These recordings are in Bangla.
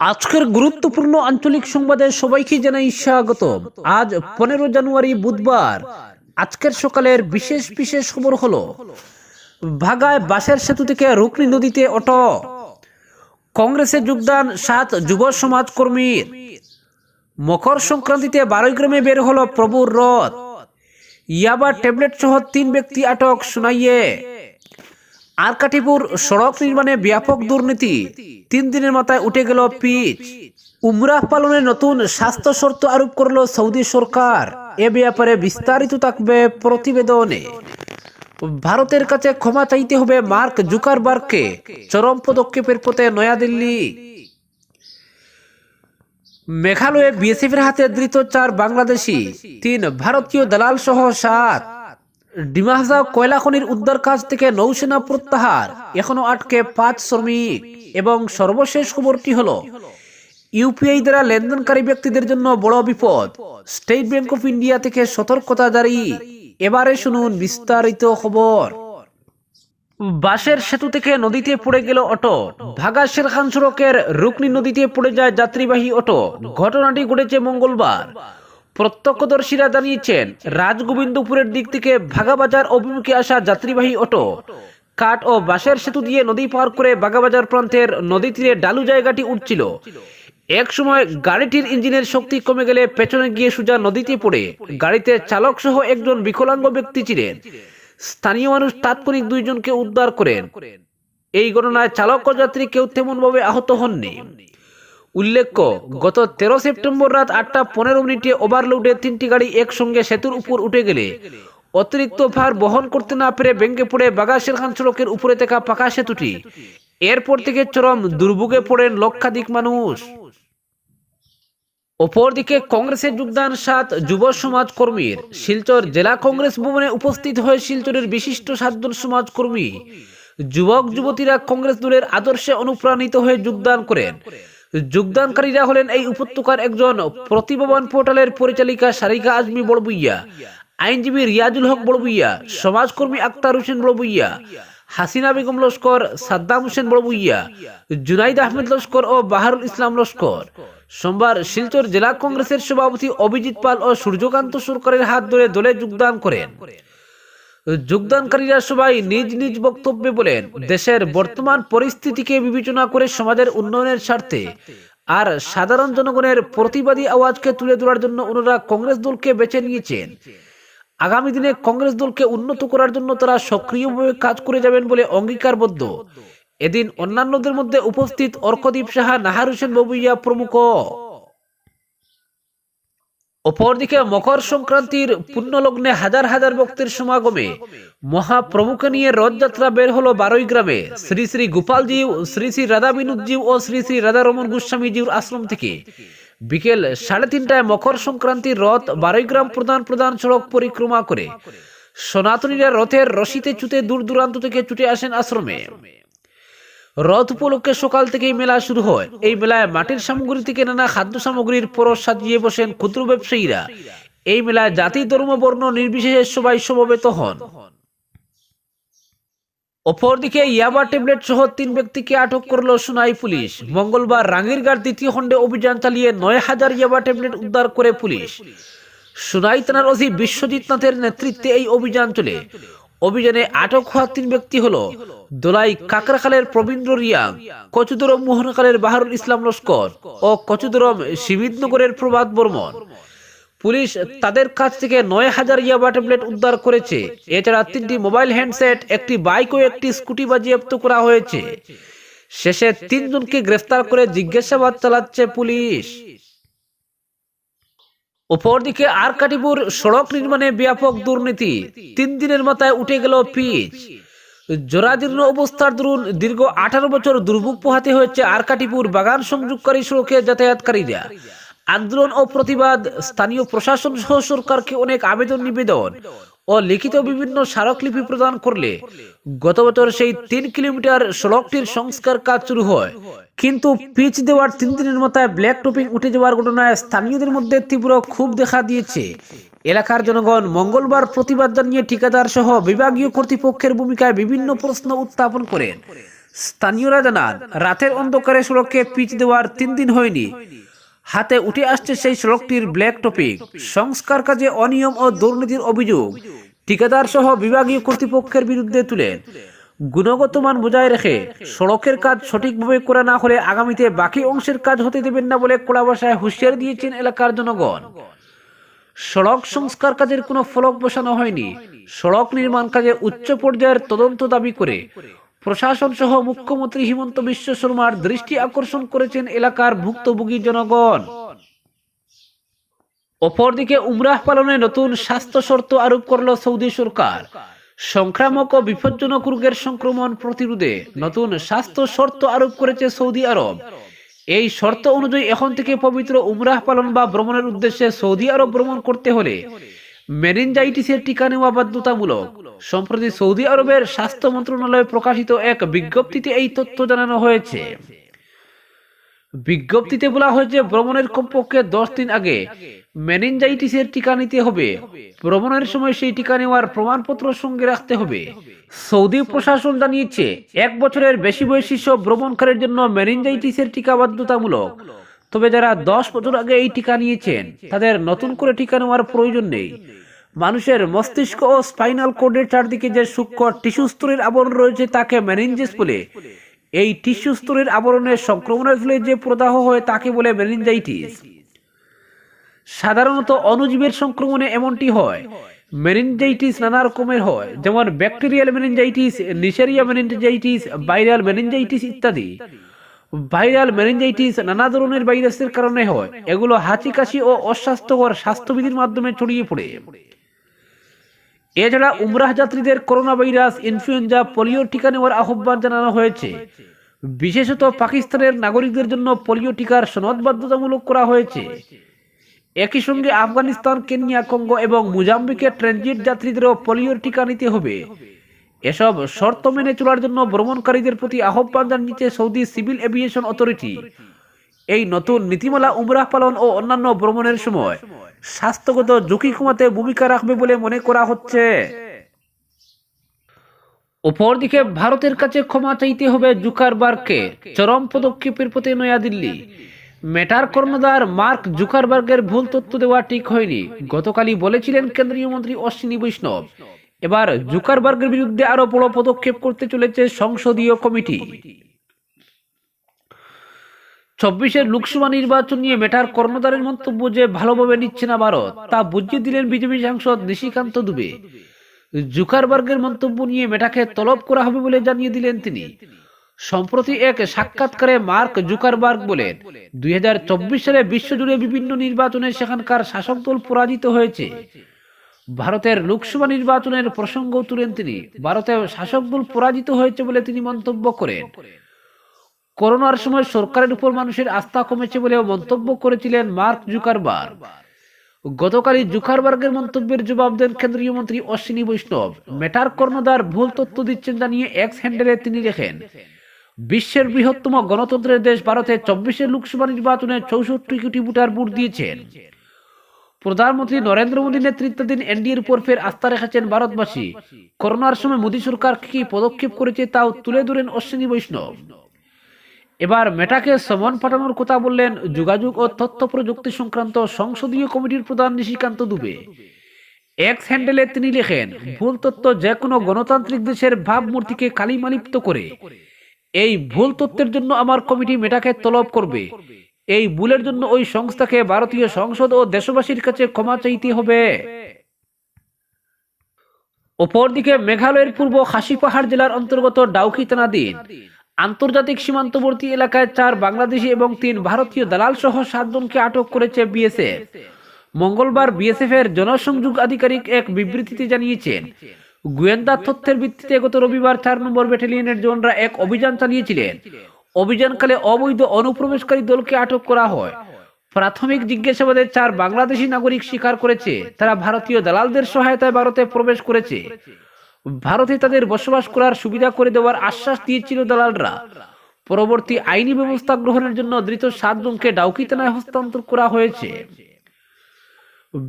আজকের গুরুত্বপূর্ণ আঞ্চলিক সংবাদে সবাইকে জানাই স্বাগত আজ পনেরো জানুয়ারি বুধবার। আজকের সকালের বিশেষ বিশেষ খবর হলো, ভাগায় বাসের সেতু থেকে রুকনি নদীতে অটো। কংগ্রেসে যোগদান সাত যুব সমাজ কর্মীর। মকর সংক্রান্তিতে বারোই গ্রামে বের হলো প্রভুর রথ। ইয়াবা ট্যাবলেট সহ তিন ব্যক্তি আটক, শুনাইয়ে। আরকাটিপুর সড়ক নির্মাণে ব্যাপক দুর্নীতি। তিন দিনের মাথায় উঠে গেল পিচ। উমরাহ পালনে নতুন স্বাস্থ্য শর্ত আরোপ করল সৌদি সরকার। এ ব্যাপারে বিস্তারিত থাকবে প্রতিবেদনে। ভারতের কাছে ক্ষমা চাইতে হবে মার্ক জুকারবার্গকে। চরম পদক্ষেপের পথে নয়াদিল্লি। মেঘালয়ে বিএসএফের হাতে ধৃত চার বাংলাদেশি, তিন ভারতীয় দালাল সহ সাত। ডিমাহাজা কয়লা খনির উদ্ধার কাজ থেকে নৌসেনা প্রত্যাহার। এখনও আটকে পাঁচ শ্রমিক। এবং সর্বশেষ খবরটি হলো, ইউপিআই দ্বারা লেনদেনকারী ব্যক্তিদের জন্য বড় বিপদ। স্টেট ব্যাংক অফ ইন্ডিয়া থেকে সতর্কতা জারি। এবারে শুনুন বিস্তারিত খবর। বাসের সেতু থেকে নদীতে পড়ে গেল অটো। ভাগা শেরখান সড়কের রুকনি নদীতে পড়ে যায় যাত্রীবাহী অটো। ঘটনাটি ঘটেছে মঙ্গলবার। প্রত্যক্ষদর্শীরা জানিয়েছেন, রাজগোবিন্দপুরের দিক থেকে ভাগাবাজার অভিমুখে আসা যাত্রীবাহী অটো, কাঠ ও বাঁশের সেতু দিয়ে নদী পার করে বাগাবাজার প্রান্তের নদী তীরে ডালু জায়গাটি উঠছিল। এক সময় গাড়িটির ইঞ্জিনের শক্তি কমে গেলে পেছনে গিয়ে সোজা নদীতে পড়ে গাড়িতে চালক সহ একজন বিকলাঙ্গ ব্যক্তি ছিলেন। স্থানীয় মানুষ তাৎক্ষণিক দুইজনকে উদ্ধার করেন। এই ঘটনায় চালক ও যাত্রী কেউ তেমনভাবে আহত হননি। উল্লেখ্য, গত তেরো সেপ্টেম্বর রাত আটটা পনেরো মিনিটে ওভারলোডে তিনটি গাড়ি একসঙ্গে সেতুর উপর উঠে গেলে। অতিরিক্ত ভার বহন করতে না পেরে ভেঙে পড়ে বাগাসের খান সড়কের উপরে থাকা পাকা সেতুটি। এরপর থেকে চরম দুর্ভোগে পড়েন লক্ষাধিক মানুষ। অপরদিকে কংগ্রেসে যোগদান সাত যুব সমাজ কর্মীর। শিলচর জেলা কংগ্রেস ভবনে উপস্থিত হয়ে শিলচরের বিশিষ্ট সাতজন সমাজ কর্মী। যুবক যুবতীরা কংগ্রেস দলের আদর্শে অনুপ্রাণিত হয়ে যোগদান করেন। যোগদানকারীরা হলেন এই উপত্যকার একজন প্রতিভাবান পোর্টালের পরিচালিকা সারিকা আজমি বড়বুইয়া, আইনজীবী রিয়াজুল হক বড়বুইয়া, সমাজকর্মী আক্তার হোসেন বড়বুইয়া, হাসিনা বেগম লস্কর, সাদ্দাম হোসেন বড়বুইয়া, জুনাইদ আহমেদ লস্কর ও বাহারুল ইসলাম লস্কর। সোমবার শিলচর জেলা কংগ্রেসের সভাপতি অভিজিৎ পাল ও সূর্যকান্ত সরকারের হাত ধরে দলে যোগদান করেন। যোগদানকারীরা সবাই নিজ নিজ বক্তব্যে বলেন, দেশের বর্তমান পরিস্থিতিকে বিবেচনা করে সমাজের উন্নয়নের স্বার্থে আর সাধারণ জনগণের প্রতিবাদী আওয়াজকে তুলে ধরার জন্য ওনারা কংগ্রেস দলকে বেছে নিয়েছেন। আগামী দিনে কংগ্রেস দলকে উন্নত করার জন্য তারা সক্রিয়ভাবে কাজ করে যাবেন বলে অঙ্গীকারবদ্ধ। এদিন অন্যান্যদের মধ্যে উপস্থিত অর্কদীপ সাহা, নাহার হোসেন বাবুইয়া প্রমুখ। অপরদিকে মকর সংক্রান্তির পুণ্যলগ্নে হাজার হাজার ভক্তের সমাগমে মহাপ্রভুকে নিয়ে রথযাত্রা বের হলো বারোই গ্রামে। শ্রী শ্রী গোপালজিউ, শ্রী শ্রী রাধা বিনোদজিউ ও শ্রী শ্রী রাধা রমন গোস্বামীজিউর আশ্রম থেকে বিকেল সাড়ে তিনটায় মকর সংক্রান্তির রথ বারোই গ্রাম প্রধান প্রধান সড়ক পরিক্রমা করে। সনাতনীরা রথের রশিতে চুতে দূর দূরান্ত থেকে ছুটে আসেন আশ্রমে। রথ উপলক্ষে সকাল থেকেই মেলা শুরু হয়। এই মেলায় মাটির সামগ্রী থেকে নানা খাদ্য সামগ্রীর পরশ সাজিয়ে বসেন ক্ষুদ্র ব্যবসায়ীরা। এই মেলায় জাতি, ধর্ম, বর্ণ নির্বিশেষে সবাই সমবেত হন। অপরদিকে ইয়াবা ট্যাবলেট সহ তিন ব্যক্তিকে আটক করল সোনাই পুলিশ। মঙ্গলবার রাঙ্গিরগার দ্বিতীয় খণ্ডে অভিযান চালিয়ে নয় হাজার ইয়াবা ট্যাবলেট উদ্ধার করে পুলিশ। সোনাই থানার অধি বিশ্বজিৎ নাথের নেতৃত্বে এই অভিযান চলে। অভিযানে আটক হওয়া তিন ব্যক্তি হলো দোলাই কাকরাখালের প্রবীন্দ্র রিয়াং, কচুদরম মোহনকালের বাহারুল ইসলাম লস্কর ও কচুদরম শিবিদনগরের প্রভাত বর্মন। পুলিশ তাদের কাছ থেকে নয় হাজার ইয়াবা ট্যাবলেট উদ্ধার করেছে। এছাড়া তিনটি মোবাইল হ্যান্ডসেট, একটি বাইক ও একটি স্কুটি বাজেয়াপ্ত করা হয়েছে। শেষে তিনজনকে গ্রেফতার করে জিজ্ঞাসাবাদ চালাচ্ছে পুলিশ। অপরদিকে আরকাটিপুর সড়ক নির্মাণে ব্যাপক দুর্নীতি। তিন দিনের মাথায় উঠে গেল পিচ। জরাজীর্ণ অবস্থার দরুন দীর্ঘ আঠারো বছর দুর্ভোগ পোহাতে হয়েছে আরকাটিপুর বাগান সংযোগকারী সড়কে যাতায়াতকারীরা। আন্দোলন ও প্রতিবাদ স্থানীয় প্রশাসন সহ সরকারকে অনেক আবেদন নিবেদন। ও লিখিত বিভিন্ন স্মারকলিপি প্রদান করলে গত বছর সেই তিন কিলোমিটার সড়কটির সংস্কার কাজ শুরু হয়। কিন্তু পিচ দেওয়ার তিন দিনের মাথায় ব্ল্যাক টপিং উঠে যাওয়ার ঘটনায় স্থানীয়দের মধ্যে তীব্র ক্ষোভ দেখা দিয়েছে। এলাকার জনগণ মঙ্গলবার প্রতিবাদ জানিয়ে ঠিকাদার সহ বিভাগীয় কর্তৃপক্ষের ভূমিকায় বিভিন্ন প্রশ্ন উত্থাপন করেন। স্থানীয়রা জানান, রাতের অন্ধকারে সড়কে পিচ দেওয়ার তিন দিন হয়নি। হাতে উঠে আসছে সেই সড়কটির ব্ল্যাক টপিক সংস্কার কাজে অনিয়ম ও দুর্নীতির অভিযোগ ঠিকাদার সহ বিভাগীয় কর্তৃপক্ষের বিরুদ্ধে তুলেন গুণগত মান বজায় রেখে সড়কের কাজ সঠিকভাবে করা না হলে আগামীতে বাকি অংশের কাজ হতে দেবেন না বলে কড়া ভাষায় হুঁশিয়ারি দিয়েছেন এলাকার জনগণ। সড়ক সংস্কার কাজের কোনো ফলক বসানো হয়নি। সড়ক নির্মাণ কাজে উচ্চ পর্যায়ের তদন্ত দাবি করে প্রশাসন সহ মুখ্যমন্ত্রী হিমন্ত বিশ্ব শর্মার দৃষ্টি আকর্ষণ করেছেন এলাকার ভুক্তভোগী জনগণ। অপরদিকে উমরাহ পালনে নতুন স্বাস্থ্য শর্ত আরোপ করল সৌদি সরকার। সংক্রামক ও বিপজ্জনক রোগের সংক্রমণ প্রতিরোধে নতুন স্বাস্থ্য শর্ত আরোপ করেছে সৌদি আরব। এই শর্ত অনুযায়ী এখন থেকে পবিত্র উমরাহ পালন বা ভ্রমণের উদ্দেশ্যে সৌদি আরব ভ্রমণ করতে হলে মেনিনজাইটিসের টিকা নেওয়া বাধ্যতামূলক। সম্প্রতি সৌদি আরবের স্বাস্থ্য মন্ত্রণালয়ে প্রকাশিত এক বিজ্ঞপ্তিতে এই তথ্য জানানো হয়েছে। বিজ্ঞপ্তিতে বলা হয়েছে, ভ্রমণের কমপক্ষে দশ দিন আগে মেনিনজাইটিসের টিকা নিতে হবে। ভ্রমণের সময় সেই টিকা নেওয়ার প্রমাণপত্র সঙ্গে রাখতে হবে। সৌদি প্রশাসন জানিয়েছে, এক বছরের বেশি বয়সী সব ভ্রমণকারীর জন্য মেনিনজাইটিসের টিকা বাধ্যতামূলক। তবে যারা দশ বছর আগে এই টিকা নিয়েছেন, তাদের নতুন করে টিকা নেওয়ার প্রয়োজন নেই। মানুষের মস্তিষ্ক ও স্পাইনাল কোডের চারদিকে যে সূক্ষ্ম টিস্যু স্তরের আবরণ রয়েছে তাকে মেনিনজিস বলে। এই টিস্যু স্তরের আবরণের সংক্রমণের ফলে যে প্রদাহ হয় তাকে বলে মেনিনজাইটিস সাধারণত অণুজীবের সংক্রমণে এমনটি হয়। মেনিনজাইটিস নানা রকমের হয়, যেমন bacterial meningitis neisseria meningitis viral meningitis ইত্যাদি। ভাইরাল মেনিনজাইটিস নানা ধরনের ভাইরাসের কারণে হয়। এগুলো হাঁচি কাশি ও অস্বাস্থ্যকর স্বাস্থ্যবিধির মাধ্যমে ছড়িয়ে পড়ে। এছাড়া উমরাহ যাত্রীদের করোনা ভাইরাস ইনফ্লুয়েঞ্জা পোলিও টিকা নেওয়ার আহ্বান জানানো হয়েছে। বিশেষত পাকিস্তানের নাগরিকদের জন্য পোলিও টিকার সনদ বাধ্যতামূলক করা হয়েছে। একই সঙ্গে আফগানিস্তান, কেনিয়া, কঙ্গো এবং মুজাম্বিকের ট্রানজিট যাত্রীদেরও পোলিওর টিকা নিতে হবে। এসব শর্ত মেনে চলার জন্য ভ্রমণকারীদের প্রতি আহ্বান জানিয়েছে সৌদি সিভিল এভিয়েশন অথরিটি। এই নতুন নীতিমালা উমরাহ পালন ও অন্যান্য ভ্রমণের সময় স্বাস্থ্যগত ঝুঁকি কমাতে ভূমিকা রাখবে বলে মনে করা হচ্ছে। অপরদিকে ভারতের কাছে ক্ষমা চাইতে হবে জুকারবার্গকে। চরম পদক্ষেপের প্রতি নয়াদিল্লি। মেটার কর্ণধার মার্ক জুকারবার্গের ভুল তথ্য দেওয়া ঠিক হয়নি। গতকালই বলেছিলেন কেন্দ্রীয় মন্ত্রী অশ্বিনী বৈষ্ণব। এবার জুকারবার্গের বিরুদ্ধে আরও বড় পদক্ষেপ করতে চলেছে সংসদীয় কমিটি। চব্বিশের লোকসভা নির্বাচন নিয়ে মেটার কর্ণধারের মন্তব্য যে ভালোভাবে নিচ্ছে না ভারত, তা বুঝিয়ে দিলেন বিজেপি সাংসদ নিশিকান্ত দুবে। জুকারবার্গের মন্তব্য নিয়ে মেটাকে তলব করা হবে বলে জানিয়ে দিলেন তিনি। সম্প্রতি এক সাক্ষাৎকারে মার্ক জুকারবার্গ বলেন, দুই হাজার চব্বিশ সালে বিশ্বজুড়ে বিভিন্ন নির্বাচনে সেখানকার শাসক দল পরাজিত হয়েছে। ভারতের লোকসভা নির্বাচনের প্রসঙ্গ তুলেন তিনি। ভারতের শাসক দল পরাজিত হয়েছে বলে তিনি মন্তব্য করেন। করোনার সময় সরকারের উপর মানুষের আস্থা কমেছে বলেও মন্তব্য করেছিলেন মার্ক জুকারবার্গ। গতকালই জুকারবার্গের মন্তব্যের জবাব দেন কেন্দ্রীয় মন্ত্রী অশ্বিনী বৈষ্ণব। মেটার কর্ণধার ভুল তথ্য দিচ্ছেন জানিয়ে এক্স হ্যান্ডেলে তিনি লেখেন, বিশ্বের বৃহত্তম গণতন্ত্রের দেশ ভারতে চব্বিশের লোকসভা নির্বাচনে চৌষট্টি কোটি ভোটার ভোট দিয়েছেন। প্রধানমন্ত্রী নরেন্দ্র মোদী নেতৃত্বাধীন এনডিএর উপর ফের আস্থা রেখেছেন ভারতবাসী। করোনার সময় মোদী সরকার কি পদক্ষেপ করেছে তাও তুলে ধরেন অশ্বিনী বৈষ্ণব। এবার মেটাকে সমন পাঠানোর কথা বললেন যোগাযোগ ও তথ্য প্রযুক্তি সংক্রান্ত সংসদীয় কমিটির প্রধান নিশিকান্ত দুবে। এক্স হ্যান্ডেলে তিনি লেখেন, ভুল তথ্য যে কোনো গণতান্ত্রিক দেশের ভাবমূর্তিকে কালিমালিপ্ত করে। এই ভুল তথ্যের জন্য আমার কমিটি মেটাকে তলব করবে। এই ভুলের জন্য ওই সংস্থাকে ভারতীয় সংসদ ও দেশবাসীর কাছে ক্ষমা চাইতে হবে। অপরদিকে মেঘালয়ের পূর্ব খাসি পাহাড় জেলার অন্তর্গত ডাউকি থানাধীন আন্তর্জাতিক সীমান্তবর্তী এলাকায় চার বাংলাদেশি এবং তিন ভারতীয় দালাল সহ সাতজনকে আটক করেছে বিএসএফ। মঙ্গলবার বিএসএফ এর জনসংযোগ আধিকারিক এক বিবৃতিতে জানিয়েছেন, গোয়েন্দা তথ্যের ভিত্তিতে গত রবিবার চার নম্বর ব্যাটালিয়নের জওয়ানরা এক অভিযান চালিয়েছিলেন। অভিযানকালে অবৈধ অনুপ্রবেশকারী দলকে আটক করা হয়। প্রাথমিক জিজ্ঞাসাবাদে চার বাংলাদেশি নাগরিক স্বীকার করেছে, তারা ভারতীয় দালালদের সহায়তায় ভারতে প্রবেশ করেছে। ভারতে তাদের বসবাস করার সুবিধা করে দেওয়ার আশ্বাস দিয়েছিল দালালরা। পরবর্তী আইনি ব্যবস্থা গ্রহণের জন্য ধৃত সাতজনকে ডাউকি থানায় হস্তান্তর করা হয়েছে।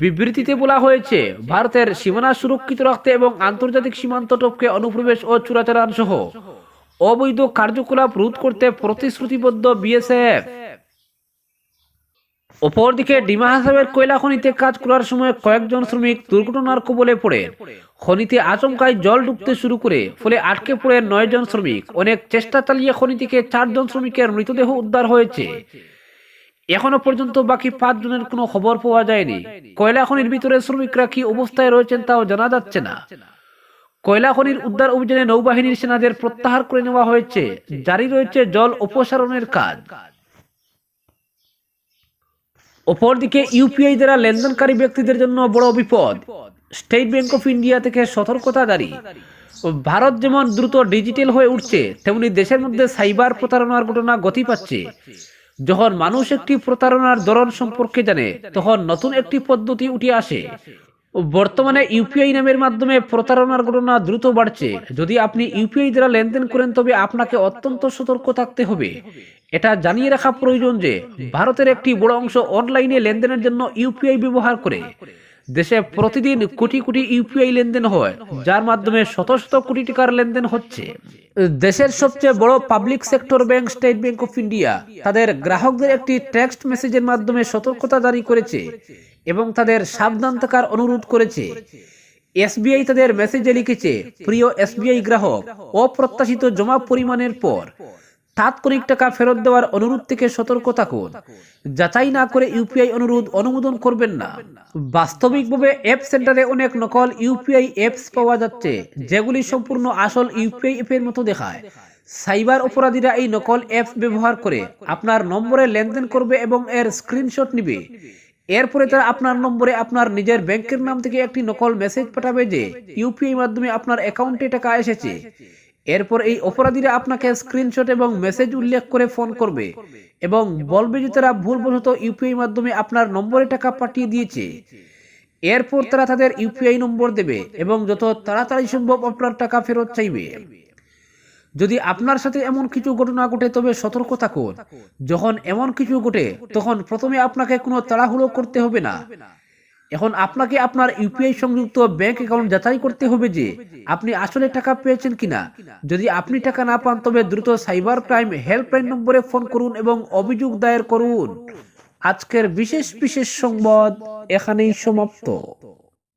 বিবৃতিতে বলা হয়েছে, ভারতের সীমানা সুরক্ষিত রাখতে এবং আন্তর্জাতিক সীমান্ত টপকে অনুপ্রবেশ ও চোরাচালান সহ অবৈধ কার্যকলাপ রোধ করতে প্রতিশ্রুতিবদ্ধ বিএসএফ। অপরদিকে ডিমা হাসাবের কয়লা খনিতে কাজ করার সময় কয়েকজন শ্রমিক দুর্ঘটনার কবলে পড়ে। খনিতে আচমকায় জল ঢুকতে শুরু করে, ফলে আটকে পড়ে নয় জন শ্রমিক। অনেক চেষ্টা চালিয়ে খনি থেকে চারজন শ্রমিকের মৃতদেহ উদ্ধার হয়েছে। এখনও পর্যন্ত বাকি পাঁচ জনের কোনো খবর পাওয়া যায়নি। কয়লা খনির ভিতরে শ্রমিকরা কি অবস্থায় রয়েছেন তাও জানা যাচ্ছে না। কয়লা খনির উদ্ধার অভিযানে নৌবাহিনীর সেনাদের প্রত্যাহার করে নেওয়া হয়েছে। জারি রয়েছে জল অপসারণের কাজ। অপরদিকে ইউপিআই দ্বারা লেনদেনকারী ব্যক্তিদের জন্য বড় বিপদ। স্টেট ব্যাংক অফ ইন্ডিয়া থেকে সতর্কতা জারি। ভারত যেমন দ্রুত ডিজিটাল হয়ে উঠছে, তেমনি দেশের মধ্যে সাইবার প্রতারণার ঘটনা গতি পাচ্ছে। যখন মানুষ একটি প্রতারণার ধরন সম্পর্কে জানে, তখন নতুন একটি পদ্ধতি উঠে আসে। বর্তমানে ইউপিআই নামের মাধ্যমে প্রতারণার ঘটনা দ্রুত বাড়ছে। যদি আপনি ইউপিআই দ্বারা লেনদেন করেন, তবে আপনাকে অত্যন্ত সতর্ক থাকতে হবে। এটা জানিয়ে রাখা প্রয়োজন যে, ভারতের একটি বড় অংশ অনলাইনে লেনদেনের জন্য ইউপিআই ব্যবহার করে। দেশে প্রতিদিন কোটি কোটি ইউপিআই লেনদেন হয়, যার মাধ্যমে শত শত কোটি টাকার লেনদেন হচ্ছে। দেশের সবচেয়ে বড় public sector bank State Bank of India, তাদের গ্রাহকদের একটি টেক্সট মেসেজের মাধ্যমে সতর্কতা জারি করেছে। এবং তাদের সাবধান থাকার অনুরোধ করেছে। এসবিআই তাদের মেসেজে লিখেছে, প্রিয় এসবিআই গ্রাহক, অপ্রত্যাশিত জমা পরিমাণের পর তাৎক্ষণিক টাকা ফেরত দেওয়ার অনুরোধ থেকে সতর্ক থাকুন। যাচাই না করে ইউপিআই অনুরোধ অনুমোদন করবেন না। বাস্তবিকভাবে অ্যাপ সেন্টারে অনেক নকল ইউপিআই অ্যাপস পাওয়া যাচ্ছে, যেগুলি সম্পূর্ণ আসল ইউপিআই অ্যাপের মতো দেখায়। সাইবার অপরাধীরা এই নকল অ্যাপ ব্যবহার করে আপনার নম্বরে লেনদেন করবে এবং এর স্ক্রিনশট নিবে। এরপরে তারা আপনার নম্বরে আপনার নিজের ব্যাংকের নাম থেকে একটি নকল মেসেজ পাঠাবে যে ইউপিআই মাধ্যমে আপনার অ্যাকাউন্টে টাকা এসেছে। এরপর এই অপরাধীরা আপনাকে স্ক্রিনশট এবং মেসেজ উল্লেখ করে ফোন করবে এবং বলবে যে তারা ভুলবশত ইউপিআই মাধ্যমে আপনার নম্বরে টাকা পাঠিয়ে দিয়েছে। এরপর তারা তাদের ইউপিআই নম্বর দেবে এবং যত তাড়াতাড়ি সম্ভব আপনার টাকা ফেরত চাইবে। যদি আপনার সাথে এমন কিছু ঘটনা ঘটে, তবে সতর্ক থাকুন। যখন এমন কিছু ঘটে, তখন প্রথমে আপনাকে কোনো তাড়াহুড়ো করতে হবে না। এখন আপনাকে আপনার ইউপিআই সংযুক্ত ব্যাংক অ্যাকাউন্ট যাচাই করতে হবে যে আপনি আসলে টাকা পেয়েছেন কিনা। যদি আপনি টাকা না পান, তবে দ্রুত সাইবার ক্রাইম হেল্পলাইন নম্বরে ফোন করুন এবং অভিযোগ দায়ের করুন। আজকের বিশেষ বিশেষ সংবাদ এখানেই সমাপ্ত।